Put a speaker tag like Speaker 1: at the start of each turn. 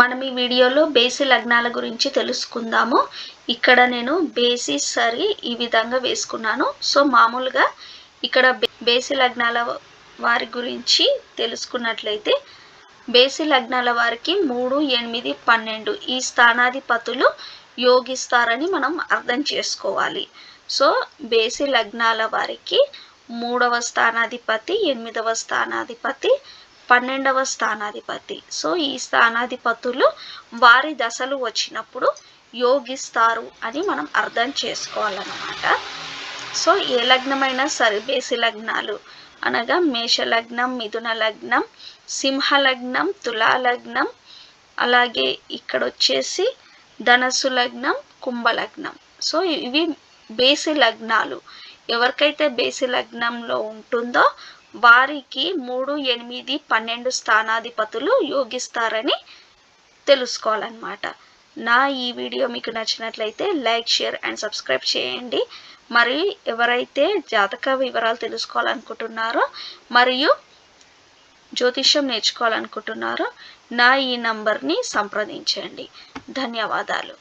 Speaker 1: మనం ఈ వీడియోలో బేసి లగ్నాల గురించి తెలుసుకుందాము. ఇక్కడ నేను బేసి సరి ఈ విధంగా వేసుకున్నాను. సో మామూలుగా ఇక్కడ బేసి లగ్నాల వారి గురించి తెలుసుకున్నట్లయితే బేసి లగ్నాల వారికి మూడు ఎనిమిది పన్నెండు ఈ స్థానాధిపతులు యోగిస్తారని మనం అర్థం చేసుకోవాలి. సో బేసి లగ్నాల వారికి మూడవ స్థానాధిపతి ఎనిమిదవ స్థానాధిపతి పన్నెండవ స్థానాధిపతి. సో ఈ స్థానాధిపతులు వారి దశలు వచ్చినప్పుడు యోగిస్తారు అని మనం అర్థం చేసుకోవాలన్నమాట. సో ఏ లగ్నమైనా సరే బేసి లగ్నాలు అనగా మేష లగ్నం మిథున లగ్నం సింహ లగ్నం తులా లగ్నం అలాగే ఇక్కడ వచ్చేసి ధనస్సు లగ్నం కుంభ లగ్నం. సో ఇవి బేసి లగ్నాలు. ఎవరికైతే బేసి లగ్నంలో ఉంటుందో వారికి మూడు ఎనిమిది పన్నెండు స్థానాధిపతులు యోగిస్తారని తెలుసుకోవాలన్నమాట. నా ఈ వీడియో మీకు నచ్చినట్లయితే లైక్ షేర్ అండ్ సబ్స్క్రైబ్ చేయండి. మరి ఎవరైతే జాతక వివరాలు తెలుసుకోవాలనుకుంటున్నారో మరియు జ్యోతిష్యం నేర్చుకోవాలనుకుంటున్నారో నా ఈ నంబర్ని సంప్రదించండి. ధన్యవాదాలు.